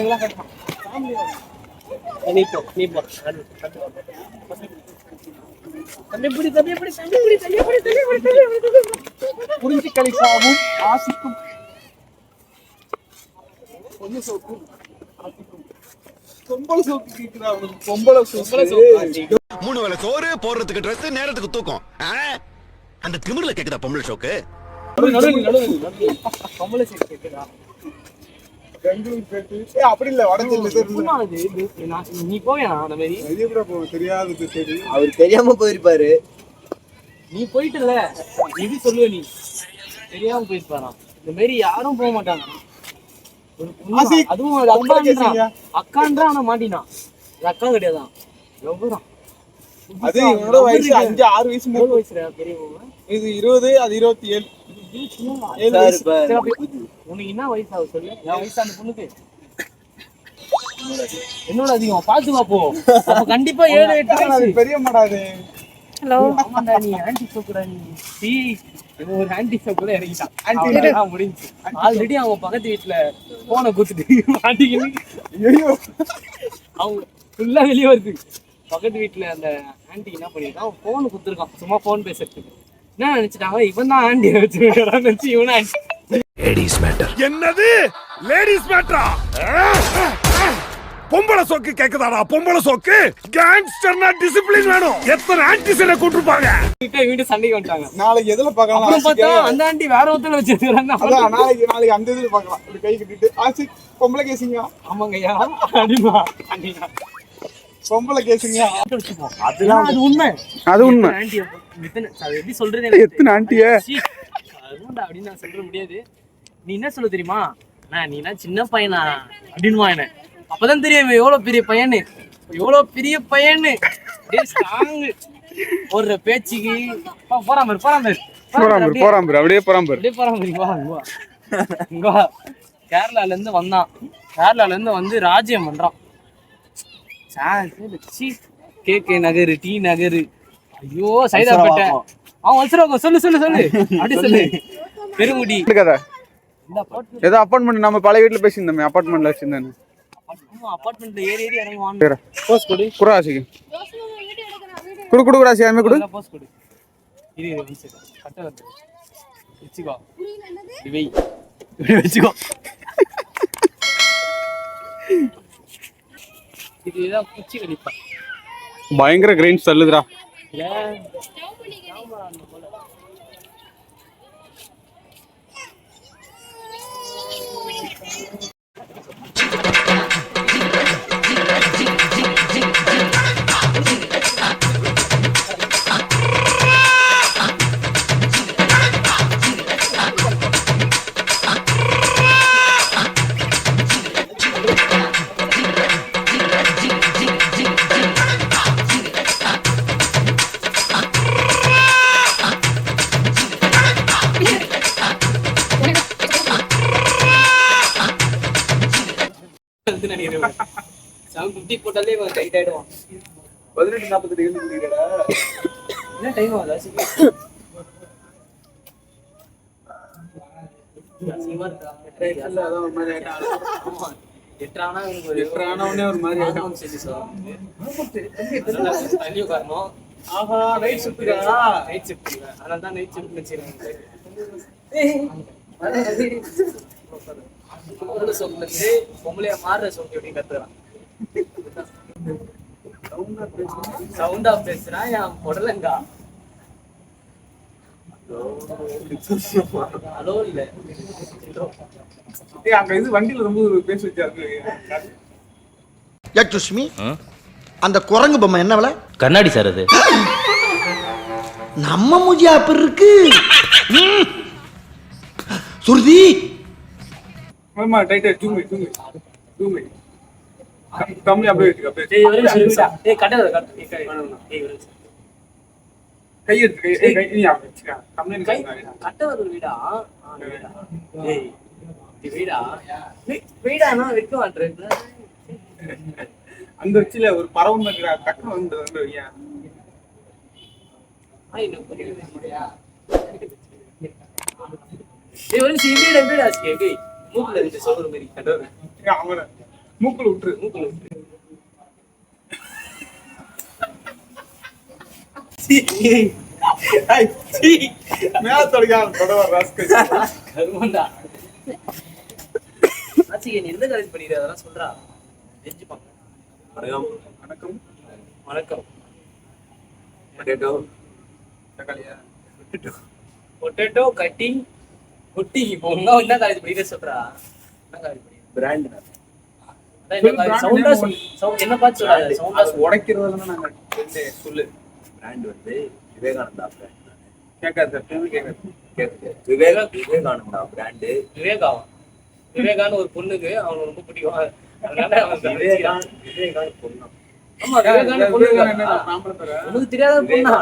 எல்லாம் கட்டணும் புரிஞ்சு கழிக்காவும் ஆசிக்கும். பொண்ணு சோக்கும் ஆசிக்கும் பொம்பளை சோக்கு கேக்குதா அவனுக்கு? பொம்பளை சோக்கு மூணு வேளை சோறு போடுறதுக்கு ட்ரெஸ் நேரத்துக்கு தூக்கம்? அந்த திமிர்ல கேக்குதா பொம்பளை ஷோக்கு பொம்பளை கேக்குதா? பெங்களூர் அப்படி இல்ல இது, நான் நீ போவேனா அந்த மாதிரி? வெளியே கூட சரி அவர் தெரியாம போயிருப்பாரு. நீ போயிட்டுல எப்படி சொல்லுவ நீ. தெரியாம போயிருப்பாராம் இந்த மாதிரி யாரும் போக மாட்டாங்க. அதுவும்? அக்கான்றான். அக்கான்றான் ஆனா மாட்டினான். இது அக்கா கிடையாதான். எவ்வளோ அது இவனோட வயசு அஞ்சு ஆறு வயசு மூணு வயசுல பெரியவங்க? இது இருபது அது இருபத்தி ஏழு. வயசு. உனக்கு என்ன வயசு ஆகுது சொல்லு? என் வயசு அந்த பொண்ணுக்கு. என்னோட அதிகம் பாத்து பாப்போ அப்ப கண்டிப்பா ஏழு எட்டு வயசு. பெரிய மாடாது ஹலோ நீ ஆன்டி சோக்குடா நீ. டீ ஒரு ஆன்டி சோக்கு கூட இறங்கிட்டான் Anti- அவ்வளவுதான் முடிஞ்சு ஆல்ரெடி அவங்க பக்கத்து வீட்டுல போனை குத்துட்டு ஐயோ அவங்க ஃபுல்லா வெளியே வருது. பக்கத்து வீட்டுல அந்த ஆன்டி என்ன பண்ணிருக்கான் போன் குத்துருக்கான் சும்மா போன் பேசுறதுக்கு. என்ன நினைச்சிட்டாங்க? இவன் தான் ஆண்டி வச்சிருக்கான்னு நினைச்சு இவன் ஆண்டி என்னது? லேடிஸ் மேட்டரா பொம்பளை சோக்கு கேக்குதாடா? பொம்பளை சோக்கு? கேங்ஸ்டர்னா டிசிப்ளின் வேணும். எத்தனை ஆன்டிசனை கூட்டிருப்பாங்க? கிட்ட வீட்டு சண்டைக்கு வந்துட்டாங்க. நாளைக்கு எதுல பார்க்கலாம்? அப்புறம் பார்த்தா? அந்த ஆண்டி வேற ஒருத்தர் வச்சிருக்காங்க அதான் நாளைக்கு நாளைக்கு அந்த இதுல பார்க்கலாம். இப்படி கை கட்டிட்டு ஆசிக் பொம்பளை கேசிங்க ஆமாங்கய்யா. அப்படிமா அப்படின்னா பொம்பளை கேசிங்க அதெல்லாம் அது உண்மை. அது உண்மை. எப்படி சொல்றது எனக்கு எத்தனை ஆண்டிய? அப்படின்னு நான் சொல்ல முடியாது. நீ என்ன சொல்ல தெரியுமா? நான் நீ என்ன சின்ன பையனா? அப்படின்னுவா என்ன. அப்பதான் தெரியும் எவ்வளவு பெரிய பையனு எவ்வளவு பெரிய பையனு ஸ்ட்ராங் ஒரு பேச்சுக்கு. போ- போறான் பாரு போறான் பாரு போறான் பாரு, அப்படியே. போறாம்பர் அப்படியே வா. இங்க வா. கேரளால இருந்து வந்தான். கேரளால இருந்து வந்து ராஜ்யம் பண்றான். கே கே நகர் டி நகர் ஐயோ சைதாப்பேட்டை அவன் வச்சிருவாங்க சொல்லு சொல்லு சொல்லு அப்படி சொல்லு பெருங்குடி கதை அப்பார்ட்மெண்ட் ஏதோ அப்பார்ட்மெண்ட் நம்ம பழைய வீட்டுல பேசியிருந்தோமே அப்பார்ட்மெண்ட்ல வச்சிருந்தேன் அப்பார்ட்மெண்ட்ல ஏறி ஏறி இறங்கி கொடு குராசிக்கு குடு குடு குராசி யாருமே குடு போஸ்ட் கொடு இரு இரு. கட்ட இப்படி வச்சுக்கோ இதுதான் பூச்சி கழிப்பேன் பயங்கர கிரெயின்ஸ் தள்ளுதுடா. வந்து நினைக்கிறேன் செவன் ஃபிஃப்டி போட்டாலே இவன் டைட் ஆயிடுவான். பதினெட்டு நாற்பத்தி டிகிரி என்ன டைம் ஆகுது இவனுக்கு ஒரு எட்டரானவனே ஒரு மாதிரி ஆனாவும் சரி. சார். உட்காரணும். ஆஹா நைட் ஷிஃப்ட் இல்ல. அதனால தான் நைட் ஷிஃப்ட் வச்சிருக்காங்க. பொம்பளை சொக்குல இருந்து பொம்பளையா மாறுற சொக்கு எப்படி கத்துறான்? சவுண்டா பேசுறான் என் புடலங்கா? ஹலோ இல்ல. ஏய் அங்க இது வண்டியில ரொம்ப பேச வச்சாரு. யக்ஷுஷ்மி அந்த குரங்கு பொம்மை என்ன விலை? கண்ணாடி சார் அது. நம்ம மூஜி அப்படி இருக்கு. சுருதி. ஆமா டைட்டா தூங்கு தூங்கு. தூங்கு. கம்மி அப்படியே வச்சுக்க ஒரு நிமிஷம். கட்ட ஏய் ஒரு நிமிஷம். கை எடுத்து கை நீ வச்சுக்க. ஒரு வீடா? வீ- வீடானா வைக்க அந்த வச்சுல ஒரு பறவை மாதிரி டக்குனு வந்து வந்து வையேன் ஏய் ஒரு நிமிஷம். வீடா வீடா ஆச்சு. ஏய் மூக்குல இருந்து சொல்ற மாதிரி கட்ட வர ஏய், அவன. மூக்குல விட்டுரு. மூக்குல விட்டு. ஐ, சீ. மேல தொடங்க தொடவ ராஸ்கல். கருமண்டா ஆச்சிக்கு நீ எந்த காலேஜ் படிக்கிற? அதெல்லாம் சொல்றா. தெரிஞ்சுப்பாங்க. வணக்கம். வணக்கம். வணக்கம். பொட்டேட்டோ பொட்டேட்டோ கட்டிங் குட்டி இப்போ உங்க என்ன காலேஜ் படிக்கிற சொல்றா? என்ன? காலேஜ் படிக்கிற பிராண்ட் அதான் என்ன பார்த்து சொல்லாத சொல்லு. நாங்க பிராண்ட் வந்து விவேகானந்தா பிராண்ட் கேட்காது கேட்காது. விவேகா விவேகானந்தா பிராண்டு விவேகாவா விவேகான்னு ஒரு பொண்ணுக்கு அவனுக்கு ரொம்ப பிடிக்கும். அதனால அவன் விவேகா. விவேகான பொண்ணு? உனக்கு தெரியாத பொண்ணா?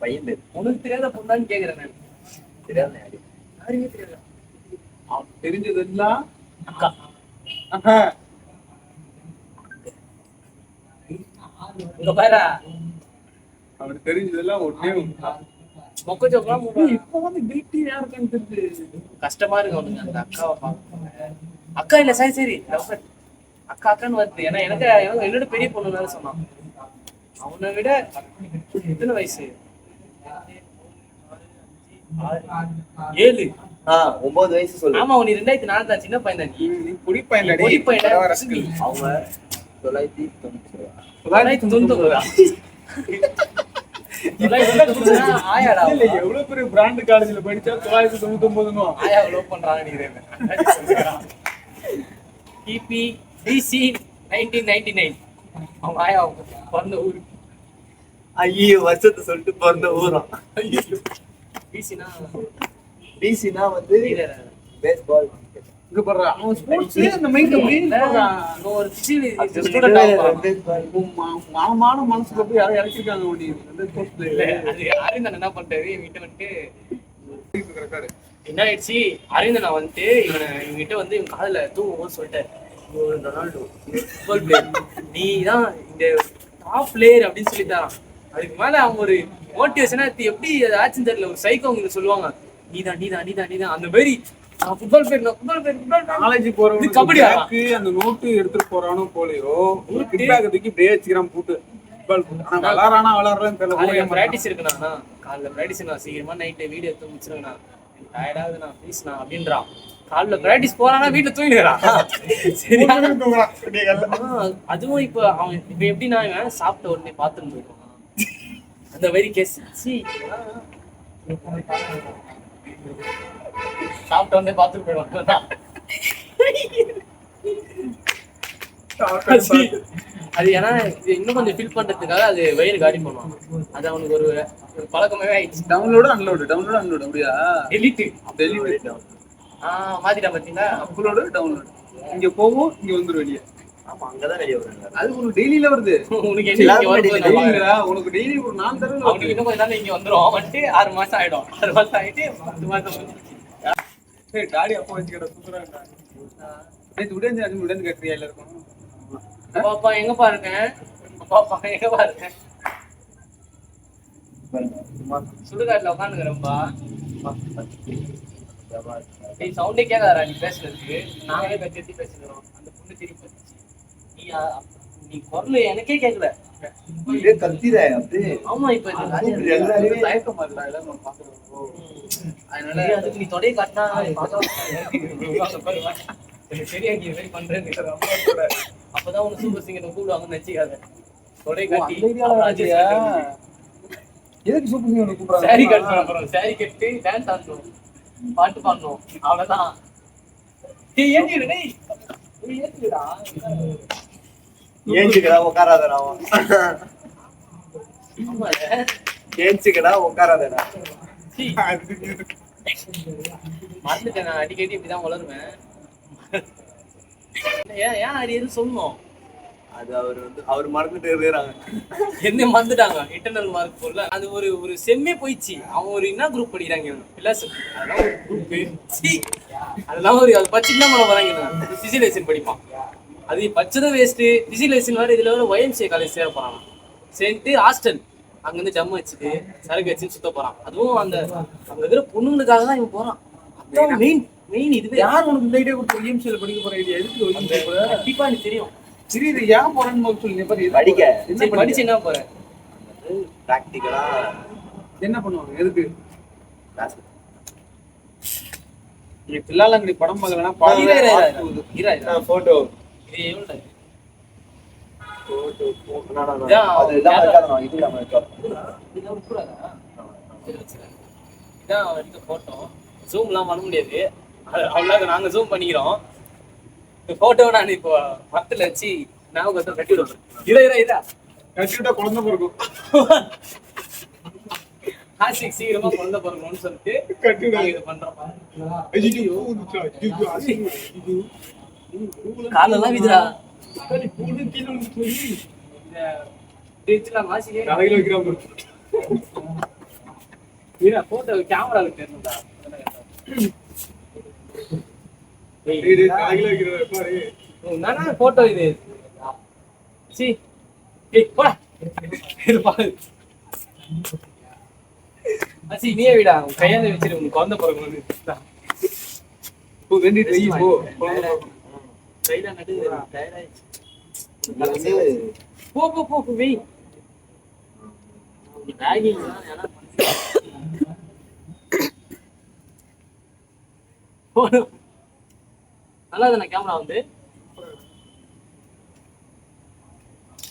பையன் உனக்கு தெரியாத பொண்ணான்னு கேக்குறேன் தெரியாத யாருமே தெரியாது அவனுக்கு தெரிஞ்சதெல்லாம் அக்கா. ஆஹா. இங்க பாரு அவனுக்கு தெரிஞ்சதெல்லாம் ஒண்ணே ஒண்ணுதான். மொக்க ஜோக்கெல்லாம் ஏய், இப்ப வந்து கில்ட்டி யாருக்குன்னு தெரிஞ்சு கஷ்டமா இருக்கு அவனுக்கு அந்த அக்காவை பார்க்க அக்கா இல்ல சரி சரி. அக்கா அக்கான்னு வருது. ஏன்னா எனக்கு எனக்கு என்னோட பெரிய பொண்ணு சொன்னான். அவனை விட எத்தனை வயசு? ஏழு. ஒன்பது வயசு சொல்லு. ஆமா உனக்கு ரெண்டாயிரத்தி நாலு தான் சின்ன பையன் தான் நீ. நீ பொடி பையன்லடி. பொடி. ராஸ்கல். அவங்க தொள்ளாயிரத்தி தொண்ணூத்தி தொள்ளாயிரத்தி இல்ல, எவ்வளவு பெரிய பிராண்ட் காலேஜ்ல படிச்சா தொள்ளாயிரத்தி தொண்ணூத்தி ஒன்பதுன்னு ஆயா லவ் பண்றாங்க கிபி பிசி நைன்டீன் நைன்டி நைன் அவங்க ஆயா பிறந்த ஊர். ஐயோ வருஷத்தை சொல்லிட்டு பிறந்த ஊரம் பிசினா வந்து பேஸ்பால் இங்க பாரு அவன் ஸ்போர்ட்ஸ் இந்த மைண்ட் மெயின் ஒரு ஸ்டூடெண்ட் ஆகும் மாமான மனசுல போய் யாரும் இறக்கிருக்காங்க உன்னை வந்து அது என்ன பண்ணிட்டாரு என்கிட்ட வந்துட்டு என்ன ஆயிடுச்சு? அரவிந்தன் வந்துட்டு இவனை இவங்கிட்ட வந்து இவன் காதுல தூங்கும் போது சொல்லிட்டாரு. "இவன் ரொனால்டோ ஃபுட்பால் பிளேயர் நீ தான் இந்த டாப் பிளேயர் அப்படின்னு சொல்லி தரான் அதுக்கு மேல அவங்க ஒரு மோட்டிவேஷனா எப்படி ஆச்சுன்னு தெரியல. ஒரு சைக்கோ அவங்க சொல்லுவாங்க நீதான் நீதான் நீதான் நீதான். அந்த மாதிரி நான் ஃபுட்பால் நான் ஃபுட்பால் ஃபுட்பால் காலேஜ் கபடியா? பேக்கு அந்த நோட்டு எடுத்துட்டு போறானோ போலையோ ஒரு கிட் பேக் தூக்கி இப்படியே வச்சுக்கிறான் பூட்டு. ஃபுட்பால் ஆனா விளாடுறானா விளாடுறான்னு தெரியல. பிராக்டிஸ் இருக்குண்ணா காலைல பிராக்டிஸ் நான் சீக்கிரமா நைட்டு வீடியோ எடுத்து முடிச்சிருவேண்ணா டயர்டாகுது நான் அப்படின்றான். காலைல பிராக்டிஸ் போறானா வீட்டுல தூங்கிடுறான் சரியா? ஆ, அதுவும் இப்ப அவன் இப்ப எப்படின்னா சாப்பிட்ட உடனே பாத்ரூம் போயிடுவான்? அந்த வரி கேஸ் சி சாப்பிட்ட பாத்ரூம் போயிடுவான் சி. அது ஏன்னா இன்னும் கொஞ்சம் ஃபில் பண்றதுக்காக அது வயிறு காலி பண்ணுவான் அது அவனுக்கு ஒரு பழக்கமாவே ஆயிடுச்சு. டவுன்லோடு அன்லோடு டவுன்லோடு அன்லோடு அப்படியா? டெலிட்டு டெலிட் ஆஹ் மாத்திட்டான் பாத்தீங்களா? அப்லோடு டவுன்லோடு இங்க போகும் இங்க வந்துரும் வெளியே. ஆமா அங்கதான் வெளியே அது உனக்கு டெய்லியில வருது. உனக்கு உனக்கு டெய்லி ஒரு நாலு தடவை அவனுக்கு இன்னும் கொஞ்ச நாள் இங்க வந்துரும். வந்துட்டு ஆறு மாசம் ஆயிடும். ஆறு மாசம் ஆயிட்டு பத்து மாசம் டாடி அப்பா வச்சுக்கிட்ட சூப்பரா நேற்று உடனே அது உடனே கட்டுறியா எல்லாருக்கும்? பாப்பா எங்கப்பா இருக்கேன் பாப்பா எங்கப்பா இருக்கேன் சுடுகாட்டுல உட்காந்துக்கிறேன்ப்பா சவுண்டே கேட்காதா நீ பேசுறதுக்கு. நாங்களே கத்தி பேசுகிறோம் அந்த பொண்ணு திருப்பி. நீ குரல் எனக்கே கேட்கல அப்படியே கத்திர அப்படியே ஆமா இப்ப எல்லாரையுமே. தயக்கமா இருக்கா பாக்குறோம் அதனால அதுக்கு நீ தொடைய காட்டினா சரியா நீ இது மாதிரி பண்றேன்னு அப்பதான் உனக்கு சூப்பர் சிங்கர் கூப்பிடுவாங்கன்னு நினைச்சுக்காத. தொடை காட்டி எதுக்கு சூப்பர் சிங்கர் கூப்பிடுறாங்க? சாரி கட்டணும் அப்புறம் சாரி கட்டி டான்ஸ் ஆடணும். பாட்டு பாடணும். அவ்வளவுதான். ஏத்திடுடா. ஏஞ்சுக்கடா உட்காராதடா ஏஞ்சுக்கடா உட்காராதடா மறந்துட்டேன் நான். அடிக்கடி இப்படிதான் வளருவேன் ஏன் ஏன் அது எதுவும் சொல்லணும்? அது அவர் வந்து அவர் மறந்துட்டு இருக்கிறாங்க. என்ன மறந்துட்டாங்க. இன்டர்னல் மார்க் போடல. அது ஒரு ஒரு செம்மே போயிடுச்சு. அவன் ஒரு என்ன குரூப் படிக்கிறாங்க பிலாசபி. அதெல்லாம் ஒரு குரூப் சி. அதெல்லாம் ஒரு அது பச்சு என்ன பண்ண போறாங்க பிசிலேஷன் படிப்பான். அது பச்சதும் வேஸ்ட்டு பிசிலேஷன் வேற இதுல வேற ஒயம்சிஏ காலேஜ் சேர போறான் சேர்ந்துட்டு ஹாஸ்டல் அங்கிருந்து ஜம்மு வச்சுட்டு சரக்கு வச்சுட்டு சுத்த போறான். அதுவும் அந்த அங்க இருக்கிற பொண்ணுங்களுக்காக தான் இவன் போறான். அதான் மெயின் மெயின் இதுவே. யார் உனக்கு இந்த ஐடியா கொடுத்த இஎம்சியில் படிக்க போற ஐடியா எதுக்கு அந்த வெளியே போற? கண்டிப்பா எனக்கு தெரியும். சரி இது ஏன் போறேன்னு முதல்ல சொல்லு. படிக்க. படிச்சு என்ன போறேன் ப்ராக்டிக்கலா என்ன பண்ணுவாங்க? எதுக்கு? கிளாஸ் நீ பிள்ளாலங்கடி படம் பார்க்கலன்னா. போட்டோ இதான் எடுத்த எல்லாம் பண்ண முடியாது அது அவ்வளவு நாங்க zoom பண்ணிக்கிறோம் இந்த photo நான் இப்போ மரத்துல வச்சு ஞாபகத்தை கட்டி விடுறேன் இதா இதா இதா கட்டிவிட்டா குழந்தை பிறக்கும் ஹாசிக் சீக்கிரமா குழந்தை பிறக்கணும்னு சொல்லிட்டு கட்டி இது காலெல்லாம். Veera photo camera. நானா போட்டோ இது? சி. போடா. அசி நீயே விடா. கையால வச்சிரு உன் குழந்தை பிறகு வேண்டிட்டு வை, போ. போ போ போ வெய் ராகிங் நல்லா தானே கேமரா வந்து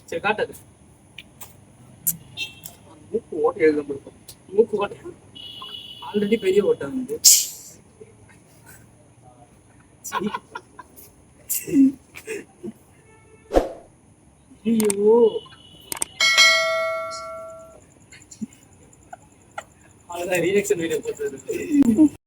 சரி காட்டுது மூக்கு ஓட்டை எழுத முடியும் மூக்கு ஓட்டை ஆல்ரெடி பெரிய ஓட்டை வந்து. ஐயோ அவ்வளோதான் ரியாக்ஷன் வீடியோ போட்டு